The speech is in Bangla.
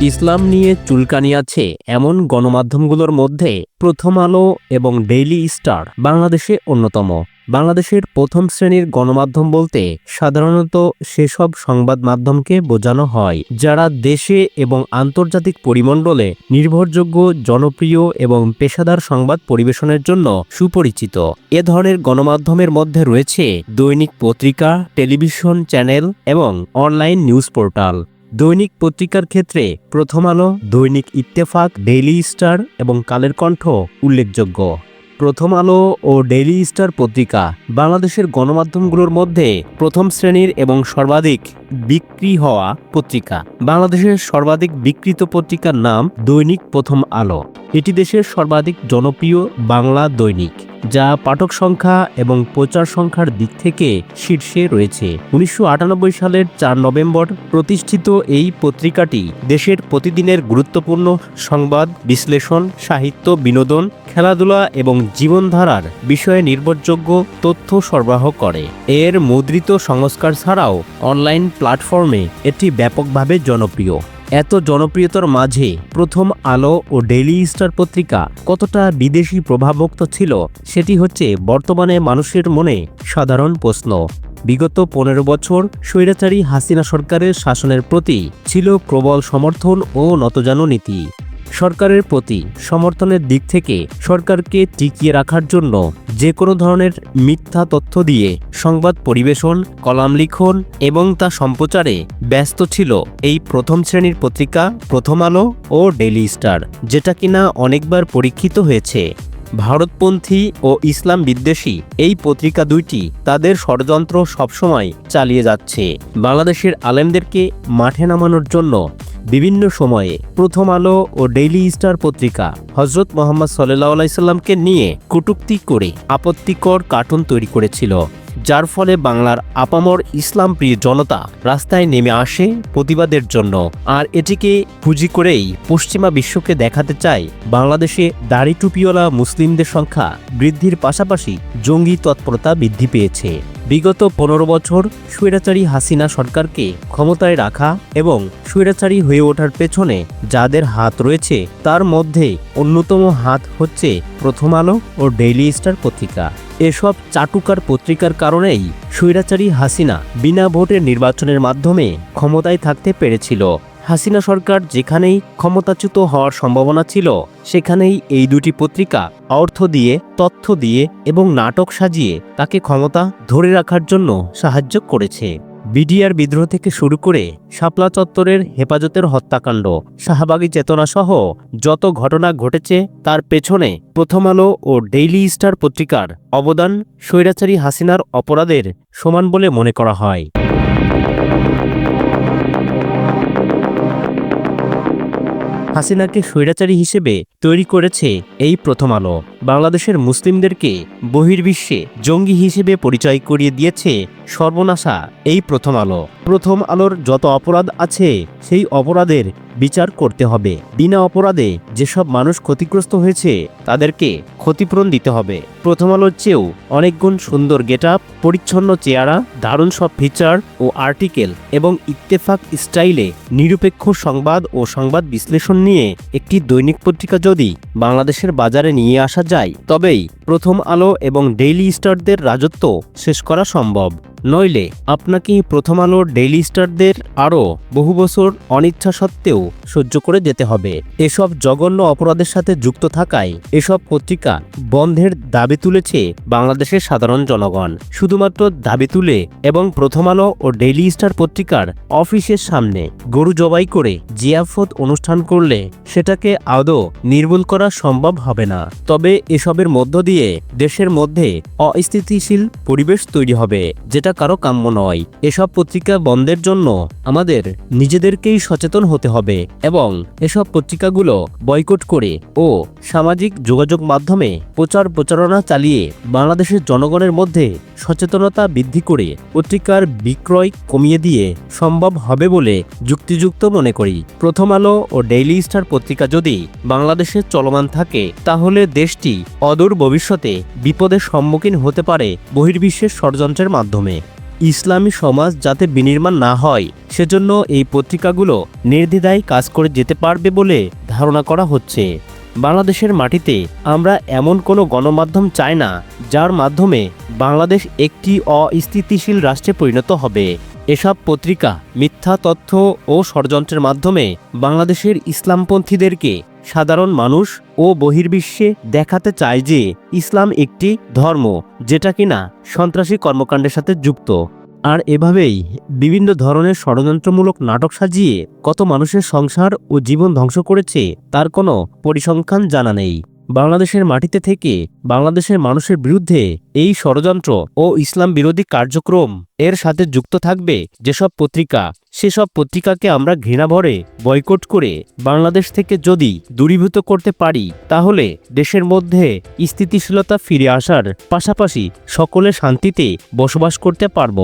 ইসলাম নিয়ে চুলকানি আছে এমন গণমাধ্যমগুলোর মধ্যে প্রথম আলো এবং ডেইলি স্টার বাংলাদেশে অন্যতম। বাংলাদেশের প্রথম শ্রেণির গণমাধ্যম বলতে সাধারণত সেসব সংবাদ মাধ্যমকে বোঝানো হয়, যারা দেশে এবং আন্তর্জাতিক পরিমণ্ডলে নির্ভরযোগ্য, জনপ্রিয় এবং পেশাদার সংবাদ পরিবেশনের জন্য সুপরিচিত। এ ধরনের গণমাধ্যমের মধ্যে রয়েছে দৈনিক পত্রিকা, টেলিভিশন চ্যানেল এবং অনলাইন নিউজ পোর্টাল। দৈনিক পত্রিকার ক্ষেত্রে প্রথম আলো, দৈনিক ইত্তেফাক, ডেইলি স্টার এবং কালের কণ্ঠ উল্লেখযোগ্য। প্রথম আলো ও ডেইলি স্টার পত্রিকা বাংলাদেশের গণমাধ্যমগুলোর মধ্যে প্রথম শ্রেণির এবং সর্বাধিক বিক্রি হওয়া পত্রিকা। বাংলাদেশের সর্বাধিক বিক্রিত পত্রিকার নাম দৈনিক প্রথম আলো। এটি দেশের সর্বাধিক জনপ্রিয় বাংলা দৈনিক। যা পাঠক সংখ্যা এবং প্রচার সংখ্যার দিক থেকে শীর্ষে রয়েছে। উনিশশো আটানব্বই সালের চার নভেম্বর প্রতিষ্ঠিত এই পত্রিকাটি দেশের প্রতিদিনের গুরুত্বপূর্ণ সংবাদ, বিশ্লেষণ, সাহিত্য, বিনোদন, খেলাধুলা এবং জীবনধারার বিষয়ে নির্ভরযোগ্য তথ্য সরবরাহ করে। এর মুদ্রিত সংস্কার ছাড়াও অনলাইন প্ল্যাটফর্মে এটি ব্যাপকভাবে জনপ্রিয়। এত জনপ্রিয়তার মাঝে প্রথম আলো ও ডেইলি স্টার পত্রিকা কতটা বিদেশি প্রভাবমুক্ত ছিল, সেটি হচ্ছে বর্তমানে মানুষের মনে সাধারণ প্রশ্ন। বিগত পনেরো বছর স্বৈরাচারী হাসিনা সরকারের শাসনের প্রতি ছিল প্রবল সমর্থন ও নতজানু নীতি। সরকারের প্রতি সমর্থনের দিক থেকে সরকারকে টিকিয়ে রাখার জন্য যে কোনো ধরনের মিথ্যা তথ্য দিয়ে সংবাদ পরিবেশন, কলাম লিখন এবং তা সম্প্রচারে ব্যস্ত ছিল এই প্রথম শ্রেণির পত্রিকা, প্রথম আলো ও ডেইলি স্টার, যেটা কিনা অনেকবার পরীক্ষিত হয়েছে। ভারতপন্থী ও ইসলাম বিদ্বেষী এই পত্রিকা দুইটি তাদের ষড়যন্ত্র সবসময় চালিয়ে যাচ্ছে। বাংলাদেশের আলেমদেরকে মাঠে নামানোর জন্য বিভিন্ন সময়ে প্রথম আলো ও ডেইলি স্টার পত্রিকা হজরত মোহাম্মদ সাল্লাহ আলাইসাল্লামকে নিয়ে কটূক্তি করে আপত্তিকর কার্টুন তৈরি করেছিল, যার ফলে বাংলার আপামর ইসলাম প্রিয় জনতা রাস্তায় নেমে আসে প্রতিবাদের জন্য। আর এটিকে পুঁজি করেই পশ্চিমা বিশ্বকে দেখাতে চায় বাংলাদেশে দাড়ি টুপিওয়ালা মুসলিমদের সংখ্যা বৃদ্ধির পাশাপাশি জঙ্গি তৎপরতা বৃদ্ধি পেয়েছে। বিগত পনেরো বছর স্বৈরাচারী হাসিনা সরকারকে ক্ষমতায় রাখা এবং স্বৈরাচারী হয়ে ওঠার পেছনে যাদের হাত রয়েছে, তার মধ্যে অন্যতম হাত হচ্ছে প্রথম আলো ও ডেইলি স্টার পত্রিকা। এসব চাটুকার পত্রিকার কারণেই স্বৈরাচারী হাসিনা বিনা ভোটের নির্বাচনের মাধ্যমে ক্ষমতায় থাকতে পেরেছিল। হাসিনা সরকার যেখানেই ক্ষমতাচ্যুত হওয়ার সম্ভাবনা ছিল, সেখানেই এই দুটি পত্রিকা অর্থ দিয়ে, তথ্য দিয়ে এবং নাটক সাজিয়ে তাকে ক্ষমতা ধরে রাখার জন্য সাহায্য করেছে। বিডিআর বিদ্রোহ থেকে শুরু করে শাপলা চত্বরের হেফাজতের হত্যাকাণ্ড, শাহবাগী চেতনা সহ যত ঘটনা ঘটেছে, তার পেছনে প্রথম আলো ও ডেইলি স্টার পত্রিকার অবদান স্বৈরাচারী হাসিনার অপরাধের সমান বলে মনে করা হয়। হাসিনাকে স্বৈরাচারী হিসেবে তৈরি করেছে এই প্রথম আলো। বাংলাদেশের মুসলিমদেরকে বহির্বিশ্বে জঙ্গি হিসেবে পরিচয় করিয়ে দিয়েছে সর্বনাশা এই প্রথম আলো। প্রথম আলোর যত অপরাধ আছে, সেই অপরাধের বিচার করতে হবে। বিনা অপরাধে যেসব মানুষ ক্ষতিগ্রস্ত হয়েছে, তাদেরকে ক্ষতিপূরণ দিতে হবে। প্রথম আলোর চেয়েও অনেকগুণ সুন্দর গেট পরিচ্ছন্ন চেহারা, দারুণ সব ফিচার ও আর্টিকেল এবং ইত্তেফাক স্টাইলে নিরপেক্ষ সংবাদ ও সংবাদ বিশ্লেষণ নিয়ে একটি দৈনিক পত্রিকা যদি বাংলাদেশের বাজারে নিয়ে আসা যায় তবেই প্রথম আলো এবং ডেইলি স্টারদের রাজত্ব শেষ করা সম্ভব। নইলে আপনাকে প্রথম আলো ডেইলি স্টারদের আরও বহু বছর অনিচ্ছা সত্ত্বেও সহ্য করে যেতে হবে। এসব জঘন্য অপরাধের সাথে যুক্ত থাকায় এসব পত্রিকা বন্ধের দাবি তুলেছে বাংলাদেশের সাধারণ জনগণ। শুধুমাত্র দাবি তুলে এবং প্রথম আলো ও ডেইলি স্টার পত্রিকার অফিসের সামনে গরু জবাই করে জিয়াফত অনুষ্ঠান করলে সেটাকে আদৌ নির্মূল করা সম্ভব হবে না। তবে এসবের মধ্য দিয়ে দেশের মধ্যে অস্থিতিশীল পরিবেশ তৈরি হবে, যেটা কারও কাম্য নয়। এসব পত্রিকা বন্ধের জন্য আমাদের নিজেদেরকেই সচেতন হতে হবে এবং এসব পত্রিকাগুলো বয়কট করে ও সামাজিক যোগাযোগ মাধ্যমে প্রচার প্রচারণা চালিয়ে বাংলাদেশের জনগণের মধ্যে সচেতনতা বৃদ্ধি করে পত্রিকার বিক্রয় কমিয়ে দিয়ে সম্ভব হবে বলে যুক্তিযুক্ত মনে করি। প্রথম আলো ও ডেইলি স্টার পত্রিকা যদি বাংলাদেশে চলমান থাকে, তাহলে দেশটি অদূর ভবিষ্যতে বিপদের সম্মুখীন হতে পারে বহির্বিশ্বের ষড়যন্ত্রের মাধ্যমে। ইসলামী সমাজ যাতে বিনির্মাণ না হয়, সেজন্য এই পত্রিকাগুলো নির্দ্বিধায় কাজ করে যেতে পারবে বলে ধারণা করা হচ্ছে। বাংলাদেশের মাটিতে আমরা এমন কোনো গণমাধ্যম চাই না, যার মাধ্যমে বাংলাদেশ একটি অস্থিতিশীল রাষ্ট্রে পরিণত হবে। এসব পত্রিকা মিথ্যা তথ্য ও ষড়যন্ত্রের মাধ্যমে বাংলাদেশের ইসলামপন্থীদেরকে সাধারণ মানুষ ও বহির্বিশ্বে দেখাতে চায় যে ইসলাম একটি ধর্ম যেটা কিনা সন্ত্রাসী কর্মকাণ্ডের সাথে যুক্ত। আর এভাবেই বিভিন্ন ধরনের ষড়যন্ত্রমূলক নাটক সাজিয়ে কত মানুষের সংসার ও জীবন ধ্বংস করেছে তার কোনো পরিসংখ্যান জানা নেই। বাংলাদেশের মাটিতে থেকে বাংলাদেশের মানুষের বিরুদ্ধে এই ষড়যন্ত্র ও ইসলাম বিরোধী কার্যক্রম এর সাথে যুক্ত থাকবে যেসব পত্রিকা, সেসব পত্রিকাকে আমরা ঘৃণা ভরে বয়কট করে বাংলাদেশ থেকে যদি দূরীভূত করতে পারি, তাহলে দেশের মধ্যে স্থিতিশীলতা ফিরে আসার পাশাপাশি সকলে শান্তিতে বসবাস করতে পারব।